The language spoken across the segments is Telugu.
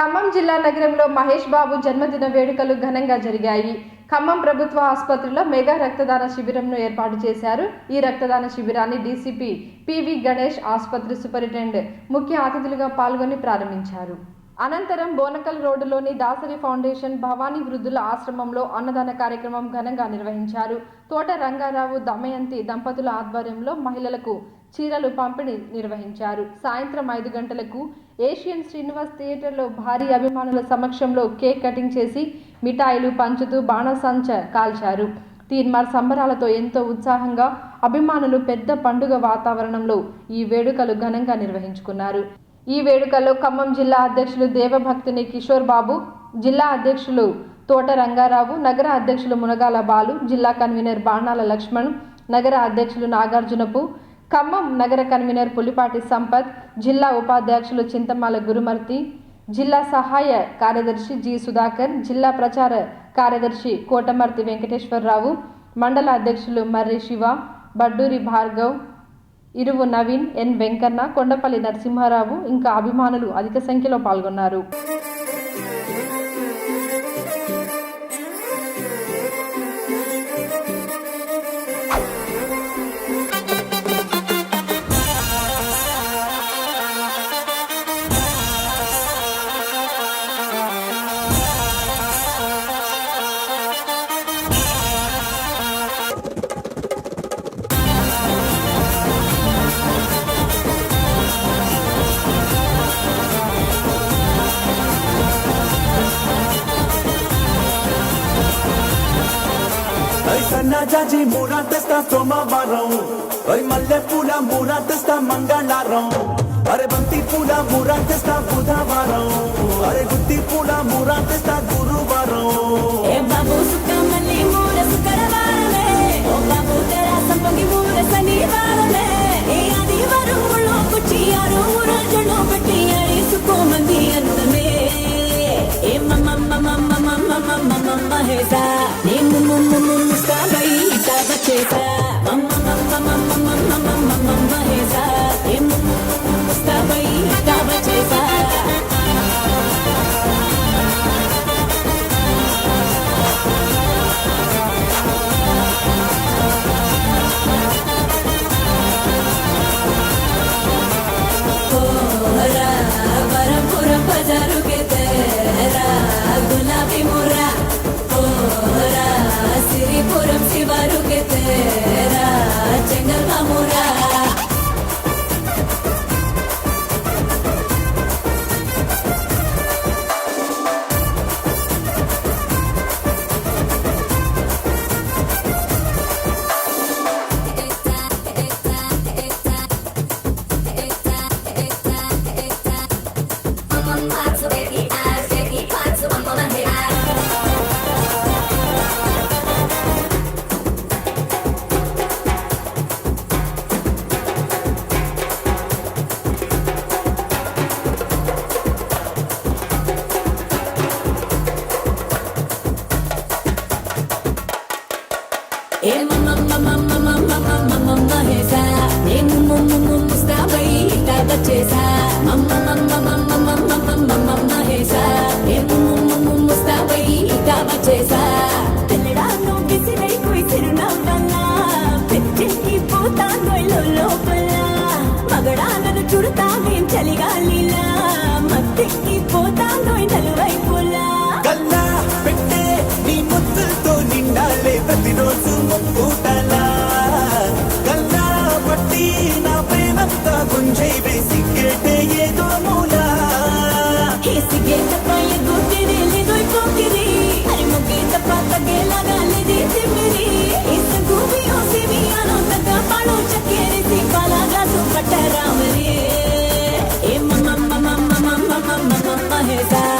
ఖమ్మం జిల్లా నగరంలో మహేష్ బాబు జన్మదిన వేడుకలు ఘనంగా జరిగాయి. ఖమ్మం ప్రభుత్వ ఆసుపత్రిలో మెగా రక్తదాన శిబిరంను ఏర్పాటు చేశారు. ఈ రక్తదాన శిబిరాన్ని డీసీపీ పివి గణేష్ ఆసుపత్రి సూపరింటెండెంట్ ముఖ్య అతిథులుగా పాల్గొని ప్రారంభించారు. అనంతరం బోనకల్ రోడ్డులోని దాసరి ఫౌండేషన్ భవానీ వృద్ధుల ఆశ్రమంలో అన్నదాన కార్యక్రమం ఘనంగా నిర్వహించారు. తోట రంగారావు దమయంతి దంపతుల ఆధ్వర్యంలో మహిళలకు చీరలు పంపిణీ నిర్వహించారు. సాయంత్రం ఐదు గంటలకు ఏషియన్ శ్రీనివాస్ థియేటర్లో భారీ అభిమానుల సమక్షంలో కేక్ కటింగ్ చేసి మిఠాయిలు పంచుతూ బాణసంచ కాల్చారు. తీన్మార్ సంబరాలతో ఎంతో ఉత్సాహంగా అభిమానులు పెద్ద పండుగ వాతావరణంలో ఈ వేడుకలు ఘనంగా నిర్వహించుకున్నారు. ఈ వేడుకల్లో ఖమ్మం జిల్లా అధ్యక్షులు దేవభక్తిని కిషోర్ బాబు జిల్లా అధ్యక్షులు తోట రంగారావు నగర అధ్యక్షులు మునగాల బాలు జిల్లా కన్వీనర్ బాణాల లక్ష్మణ్ నగర అధ్యక్షులు నాగార్జునపు ఖమ్మం నగర కన్వీనర్ పులిపాటి సంపత్ జిల్లా ఉపాధ్యక్షులు చింతమాల గురుమర్తి జిల్లా సహాయ కార్యదర్శి జి సుధాకర్ జిల్లా ప్రచార కార్యదర్శి కోటమర్తి వెంకటేశ్వరరావు మండల అధ్యక్షులు మర్రి శివ బడ్డూరి భార్గవ్ ఇరువు నవీన్ ఎన్ వెంకన్న కొండపల్లి నరసింహారావు ఇంకా అభిమానులు అధిక సంఖ్యలో పాల్గొన్నారు. సన్న మూరా మూర తెస్తా సోమవారం. అరే మల్లె పూల మూరా తెస్తా మంగళవారం అరే బంతి పూల మూరా తెస్తా బుధవారం. అరే గుత్తి పూల మూరా తెస్తా గురువారం. ఏ బాబు సుఖమల్లి మూల శుక్రవారమే. ఓ బాబు తెరా సంపంగి మూల శనివారమే. ఏ ఆదివారం ముళ్ళో కుచ్చి ఆరు రోజులు బట్టి అందమే. ఏ మమ్మ మమ్మ మమ్మ మమ్మ మమ్మ on his eyes.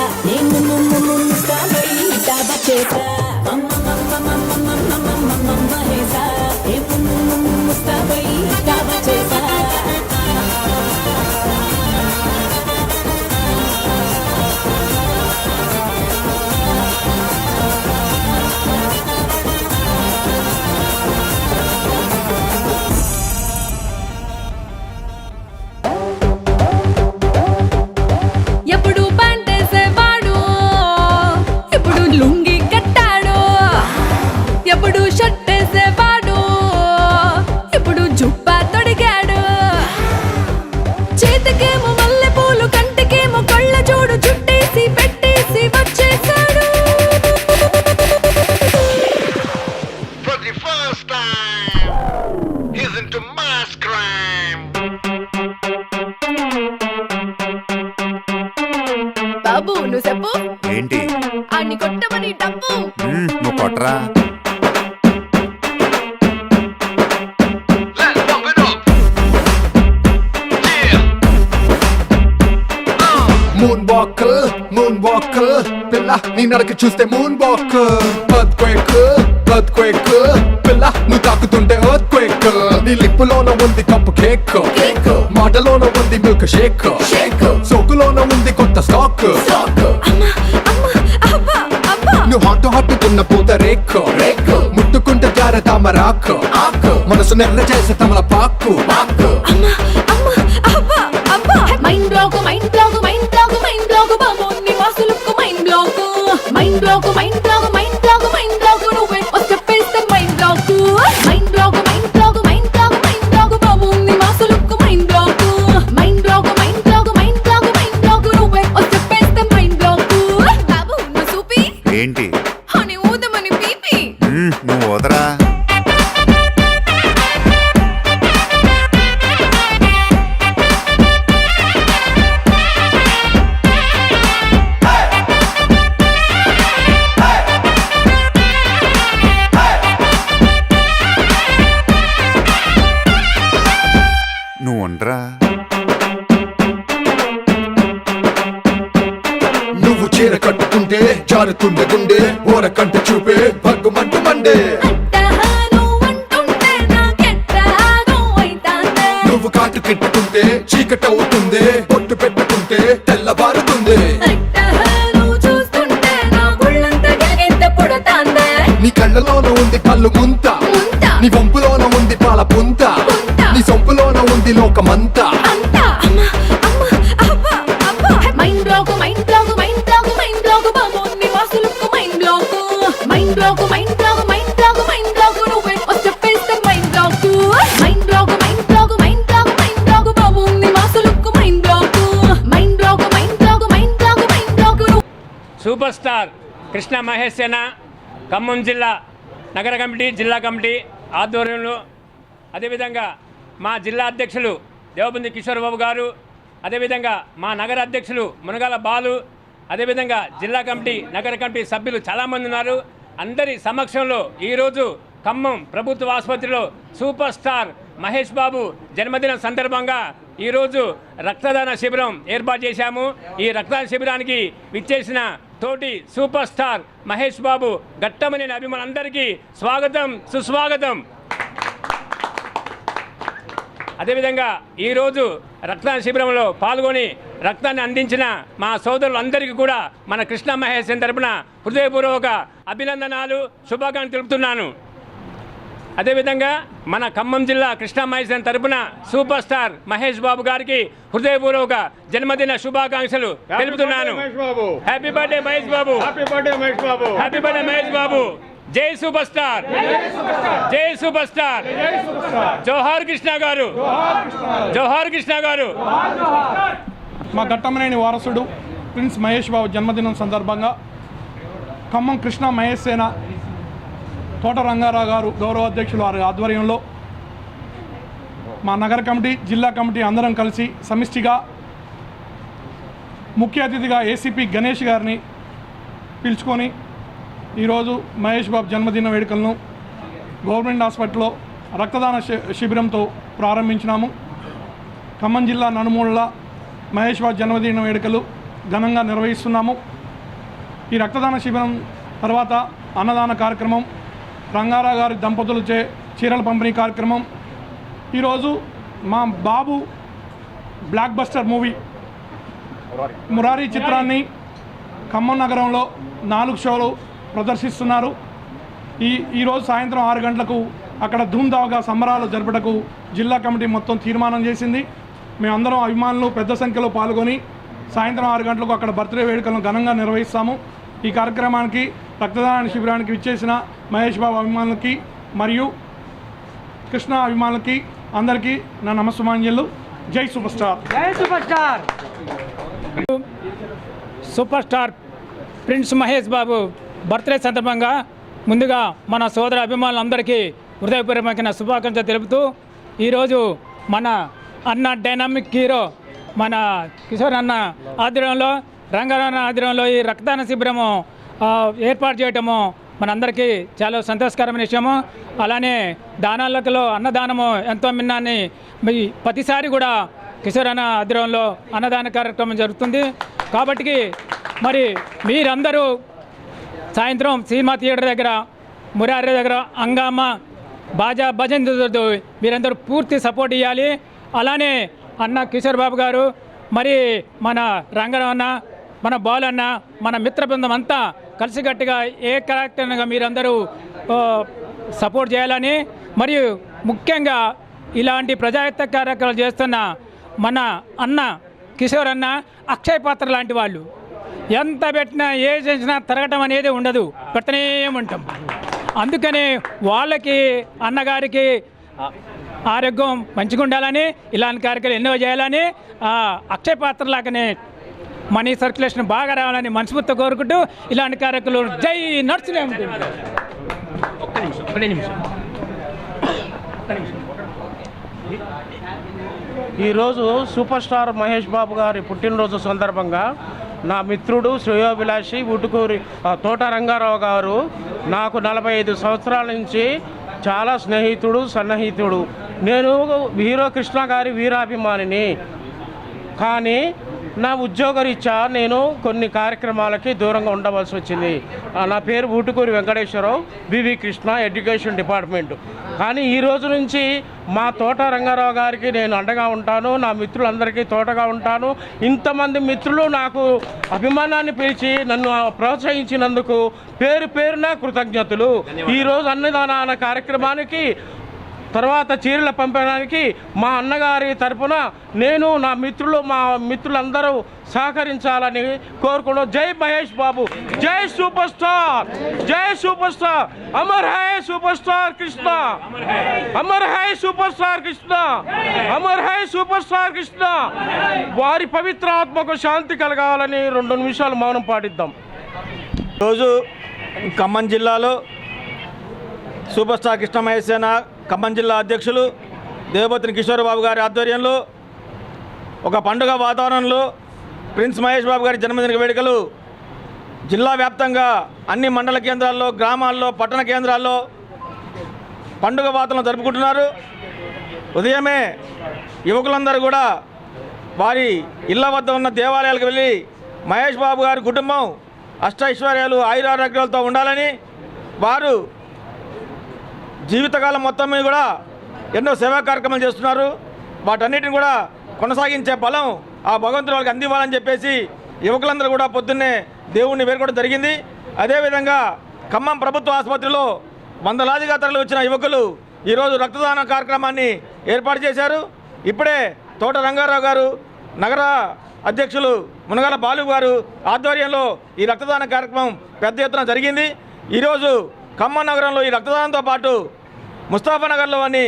బాబు నువ్వు చెప్పు. ఏంటి? అన్ని కొట్టమని డబ్బు. నువ్వు కొట్టరా మూన్ వాక్ మూన్ వాక్ పిల్ల నీ నడక చూస్తే moon walk earthquake earthquake పిల్ల నువ్వు తాకుతుంటే ఎర్త్ క్వేక్ నీ లిప్పులోన ఉంది కప్పు కేక్ మాటలోన ఉంది మిల్క్ షేక్ సోకులోన ఉంది కొత్త స్టాక్ నువ్వు హాట్ హాట్ తిన్న పూత రేక్. ముట్టుకుంటే జార తామరాకు మనసు నెర్ర చేసే తమల పాకు. అమ్మా అమ్మా అబ్బా అబ్బా. Mind block mind block mind block mind block బాబు నీ వాసులకు mind block mind block mind block mind చీర కట్టుకుంటే జారుతుండే గుండె ఓర కంట చూపే భగ్గుమంటు మండే. నువ్వు కాటు కెట్టుకుంటే చీకట అవుతుంది పొట్టు పెట్టుకుంటే తెల్లబారుతుంది నా కళ్ళలోన ఉంది ముంత. ముంత. నీ వంపులోన ఉంది పాల పుంత. పుంత. నీ సొంపులోన ఉంది లోకమంతా. Mind block mind block mind block mind block నువ్వే ఒక step mind block mind block mind block mind block mind block బాబు నీ వాసులకు mind block mind block mind block mind block mind block super star Krishna Mahesh Sena Khammam జిల్లా నగర కమిటీ జిల్లా కమిటీ ఆధ్వర్యంలో అదేవిధంగా మా జిల్లా అధ్యక్షులు దేవబంది కిషోర్ బాబు గారు అదేవిధంగా మా నగర అధ్యక్షులు మునగాల బాలు అదేవిధంగా జిల్లా కమిటీ నగర కమిటీ సభ్యులు చాలామంది ఉన్నారు. అందరి సమక్షంలో ఈరోజు ఖమ్మం ప్రభుత్వ ఆసుపత్రిలో సూపర్ స్టార్ మహేష్ బాబు జన్మదినం సందర్భంగా ఈరోజు రక్తదాన శిబిరం ఏర్పాటు చేశాము. ఈ రక్తదాన శిబిరానికి విచ్చేసిన తోటి సూపర్ స్టార్ మహేష్ బాబు ఘట్టమనే అభిమానులందరికీ స్వాగతం సుస్వాగతం. అదేవిధంగా ఈరోజు రక్తదాన శిబిరంలో పాల్గొని రక్తాన్ని అందించిన మా సోదరులందరికీ కూడా మన కృష్ణ మహేష్ తరపున హృదయపూర్వక అభినందనాలు శుభాకాంక్షలు తెలుపుతున్నాను. అదేవిధంగా మన ఖమ్మం జిల్లా కృష్ణా మహేష్ తరపున సూపర్ స్టార్ మహేష్ బాబు గారికి హృదయపూర్వక జన్మదిన శుభాకాంక్షలు తెలుపుతున్నాను. Happy birthday Mahesh Babu. Happy birthday Mahesh Babu. Happy birthday Mahesh Babu. జై సూపర్ స్టార్ జై సూపర్ స్టార్ జోహార్ కృష్ణ గారు. జోహార్ కృష్ణ గారు. మా ఘట్టమనేని వారసుడు ప్రిన్స్ మహేష్ బాబు జన్మదినం సందర్భంగా ఖమ్మం కృష్ణ మహేష్ సేన తోట రంగారావు గారు గౌరవ అధ్యక్షులు వారి ఆధ్వర్యంలో మా నగర కమిటీ జిల్లా కమిటీ అందరం కలిసి సమిష్టిగా ముఖ్య అతిథిగా ఏసీపీ గణేష్ గారిని పిలుచుకొని ఈరోజు మహేష్ బాబు జన్మదిన వేడుకలను గవర్నమెంట్ హాస్పిటల్లో రక్తదాన శి- శిబిరంతో ప్రారంభించినాము. ఖమ్మం జిల్లా నలుమూలల మహేష్ బాబు జన్మదిన వేడుకలు ఘనంగా నిర్వహిస్తున్నాము. ఈ రక్తదాన శిబిరం తర్వాత అన్నదాన కార్యక్రమం రంగారావు గారి దంపతులచే చీరల పంపిణీ కార్యక్రమం. ఈరోజు మా Babu blockbuster movie Murari చిత్రాన్ని ఖమ్మం నగరంలో నాలుగు షోలు ప్రదర్శిస్తున్నారు. ఈ ఈరోజు సాయంత్రం ఆరు గంటలకు అక్కడ ధూమ్ధామ్గా సంబరాలు జరపటకు జిల్లా కమిటీ మొత్తం తీర్మానం చేసింది. మేమందరం అభిమానులు పెద్ద సంఖ్యలో పాల్గొని సాయంత్రం ఆరు గంటలకు అక్కడ బర్త్డే వేడుకలను ఘనంగా నిర్వహిస్తాము. ఈ కార్యక్రమానికి రక్తదాన శిబిరానికి విచ్చేసిన మహేష్ బాబు అభిమానులకి మరియు కృష్ణ అభిమానులకి అందరికీ నా నమస్సుమాంజలు. జై super star super star prince Mahesh Babu birthday సందర్భంగా ముందుగా మన సోదర అభిమానులందరికీ హృదయపూర్వకమైన శుభాకాంక్షలు తెలుపుతూ ఈరోజు మన అన్న డైనామిక్ హీరో మన కిషోర్ అన్న ఆధ్వర్యంలో రంగారాన్న ఆధ్వర్యంలో ఈ రక్తదాన శిబిరము ఏర్పాటు చేయటము మనందరికీ చాలా సంతోషకరమైన విషయము. అలానే దానాలలో అన్నదానము ఎంతో మిన్నాన్ని మీ ప్రతిసారి కూడా కిషోర్ అన్న ఆధ్వర్యంలో అన్నదాన కార్యక్రమం జరుగుతుంది. కాబట్టి మరి మీరందరూ సాయంత్రం సినిమా థియేటర్ దగ్గర మురారి దగ్గర హంగామా బాజా భజన్ మీరందరూ పూర్తి సపోర్ట్ ఇవ్వాలి అలానే అన్న కిషోర్ బాబు గారు మరి మన రంగనన్న మన బాలన్న అన్న మన మిత్ర బృందం అంతా కలిసికట్టుగా ఏ క్యారెక్టర్గా మీరందరూ సపోర్ట్ చేయాలని మరియు ముఖ్యంగా ఇలాంటి ప్రజాహిత కార్యక్రమాలు చేస్తున్న మన అన్న కిషోర్ అన్న అక్షయ పాత్ర లాంటి వాళ్ళు. ఎంత పెట్టినా ఏ చేసినా తిరగటం అనేది ఉండదు. పెడతనే ఉంటాం. అందుకని వాళ్ళకి అన్నగారికి ఆరోగ్యం మంచిగా ఉండాలని ఇలాంటి కార్యక్రమాలు ఎన్నో చేయాలని అక్షయ పాత్ర లాగానే మనీ సర్క్యులేషన్ బాగా రావాలని మనస్ఫూర్తి కోరుకుంటూ ఇలాంటి కార్యక్రమాలు జై నడుచునే ఈరోజు సూపర్ స్టార్ మహేష్ బాబు గారి పుట్టినరోజు సందర్భంగా నా మిత్రుడు శ్రేయోభిలాషి ఉటుకూరి తోట రంగారావు గారు నాకు నలభై ఐదు సంవత్సరాల నుంచి చాలా స్నేహితుడు సన్నిహితుడు. నేను హీరో కృష్ణ గారి వీరాభిమానిని. కానీ నా ఉద్యోగరీత్యా నేను కొన్ని కార్యక్రమాలకి దూరంగా ఉండవలసి వచ్చింది. నా పేరు Utukuri Venkateswararao BV Krishna education department. కానీ ఈ రోజు నుంచి మా తోట రంగారావు గారికి నేను అండగా ఉంటాను నా మిత్రులందరికీ తోటగా ఉంటాను. ఇంతమంది మిత్రులు నాకు అభిమానాన్ని పిలిచి నన్ను ప్రోత్సహించినందుకు పేరు పేరున కృతజ్ఞతలు. ఈరోజు అన్నదాన కార్యక్రమానికి తర్వాత చీరల పంపడానికి మా అన్నగారి తరపున నేను నా మిత్రులు మా మిత్రులందరూ సహకరించాలని కోరుకున్నాం జై మహేష్ బాబు. జై సూపర్ స్టార్ జై సూపర్ స్టార్ అమర్ హై సూపర్ స్టార్ కృష్ణ. అమర్ హై సూపర్ స్టార్ కృష్ణ. అమర్ హై సూపర్ స్టార్ కృష్ణ. వారి పవిత్ర ఆత్మకు శాంతి కలగాలని రెండు నిమిషాలు మౌనం పాటిద్దాం. రోజు ఖమ్మం జిల్లాలో సూపర్ స్టార్ కృష్ణ మహేసేన ఖమ్మం జిల్లా అధ్యక్షులు దేవపత్రి కిషోరబాబు గారి ఆధ్వర్యంలో ఒక పండుగ వాతావరణంలో ప్రిన్స్ మహేష్ బాబు గారి జన్మదిన వేడుకలు జిల్లా వ్యాప్తంగా అన్ని మండల కేంద్రాల్లో గ్రామాల్లో పట్టణ కేంద్రాల్లో పండుగ వాతావరణం జరుపుకుంటున్నారు. ఉదయమే యువకులందరూ కూడా వారి ఇళ్ళ వద్ద ఉన్న దేవాలయాలకు వెళ్ళి మహేష్ బాబు గారి కుటుంబం అష్ట ఐశ్వర్యాలు ఆయురారోగ్యాలతో ఉండాలని వారు జీవితకాలం మొత్తం మీద కూడా ఎన్నో సేవా కార్యక్రమాలు చేస్తున్నారు. వాటన్నిటిని కూడా కొనసాగించే బలం ఆ భగవంతుడు వాళ్ళకి అందివ్వాలని చెప్పేసి యువకులందరూ కూడా పొద్దున్నే దేవుణ్ణి వేరుకోవడం జరిగింది. అదేవిధంగా ఖమ్మం ప్రభుత్వ ఆసుపత్రిలో వందలాదిగా తరలి వచ్చిన యువకులు ఈరోజు రక్తదాన కార్యక్రమాన్ని ఏర్పాటు చేశారు. ఇప్పుడే తోట రంగారావు గారు నగర అధ్యక్షులు మునగాల బాలు గారు ఆధ్వర్యంలో ఈ రక్తదాన కార్యక్రమం పెద్ద ఎత్తున జరిగింది. ఈరోజు ఖమ్మం నగరంలో ఈ రక్తదానంతో పాటు ముస్తాఫానగర్లోని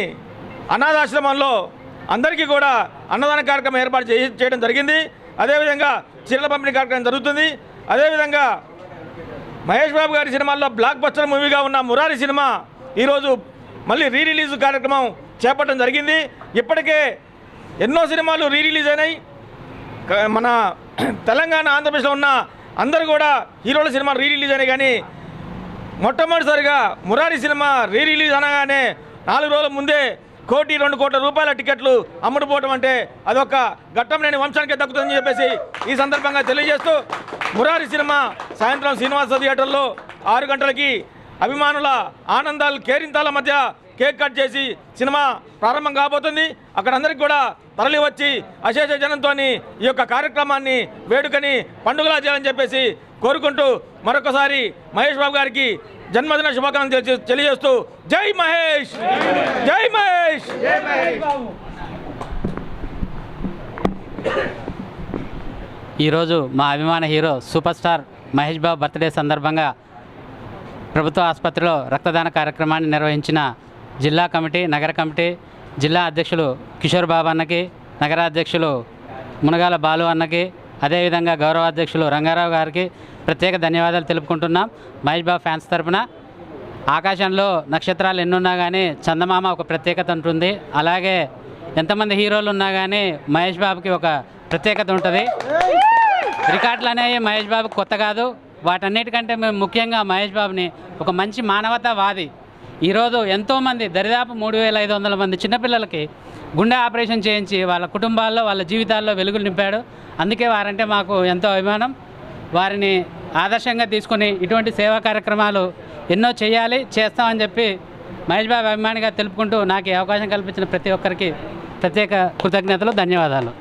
అనాథాశ్రమంలో అందరికీ కూడా అన్నదాన కార్యక్రమం ఏర్పాటు చేయ చేయడం జరిగింది. అదేవిధంగా చీరల పంపిణీ కార్యక్రమం జరుగుతుంది. అదేవిధంగా మహేష్ బాబు గారి సినిమాల్లో బ్లాక్ బస్టర్ మూవీగా ఉన్న మురారి సినిమా ఈరోజు మళ్ళీ రీ రిలీజ్ కార్యక్రమం చేపట్టడం జరిగింది. ఇప్పటికే ఎన్నో సినిమాలు రీ రిలీజ్ అయినాయి మన తెలంగాణ ఆంధ్రప్రదేశ్లో ఉన్న అందరూ కూడా హీరోల సినిమా రీ రిలీజ్ అయినాయి కానీ మొట్టమొదటిసారిగా మురారి సినిమా రీ రిలీజ్ అనగానే నాలుగు రోజుల ముందే కోటి రెండు కోట్ల రూపాయల టికెట్లు అమ్ముడుపోవడం అంటే అదొక ఘట్టం లేని వంశానికి దక్కుతుందని చెప్పేసి ఈ సందర్భంగా తెలియజేస్తూ మురారి సినిమా సాయంత్రం శ్రీనివాస థియేటర్లో ఆరు గంటలకి అభిమానుల ఆనందాలు కేరింతాల మధ్య కేక్ కట్ చేసి సినిమా ప్రారంభం కాబోతుంది. అక్కడ అందరికి కూడా తరలి వచ్చి అశేష జనంతో ఈ యొక్క కార్యక్రమాన్ని వేడుకని పండుగలా చేయాలని చెప్పేసి కోరుకుంటూ మరొకసారి మహేష్ బాబు గారికి జన్మదిన శుభాకాంక్షలు తెలి- తెలియజేస్తూ జై మహేష్! జై మహేష్! ఈరోజు మా అభిమాన hero super star Mahesh Babu birthday సందర్భంగా ప్రభుత్వ ఆసుపత్రిలో రక్తదాన కార్యక్రమాన్ని నిర్వహించిన జిల్లా కమిటీ నగర కమిటీ జిల్లా అధ్యక్షులు కిషోర్ బాబు అన్నకి నగరాధ్యక్షులు మునగాల బాలు అన్నకి అదేవిధంగా గౌరవ అధ్యక్షులు రంగారావు గారికి ప్రత్యేక ధన్యవాదాలు తెలుపుకుంటున్నాం. మహేష్ బాబు ఫ్యాన్స్ తరఫున ఆకాశంలో నక్షత్రాలు ఎన్నున్నా కానీ చందమామ ఒక ప్రత్యేకత ఉంటుంది అలాగే ఎంతమంది హీరోలు ఉన్నా కానీ మహేష్ బాబుకి ఒక ప్రత్యేకత ఉంటుంది. రికార్డులు అనేవి మహేష్ బాబు కొత్త కాదు. వాటన్నిటికంటే మేము ముఖ్యంగా మహేష్ బాబుని ఒక మంచి మానవతావాది ఈరోజు ఎంతోమంది దరిదాపు మూడు వేల ఐదు వందల మంది చిన్నపిల్లలకి గుండె ఆపరేషన్ చేయించి వాళ్ళ కుటుంబాల్లో వాళ్ళ జీవితాల్లో వెలుగులు నింపాడు. అందుకే వారంటే మాకు ఎంతో అభిమానం. వారిని ఆదర్శంగా తీసుకొని ఇటువంటి సేవా కార్యక్రమాలు ఎన్నో చేయాలి చేస్తామని చెప్పి మహేష్ బాబు అభిమానిగా తెలుపుకుంటూ నాకు ఈ అవకాశం కల్పించిన ప్రతి ఒక్కరికి ప్రత్యేక కృతజ్ఞతలు ధన్యవాదాలు.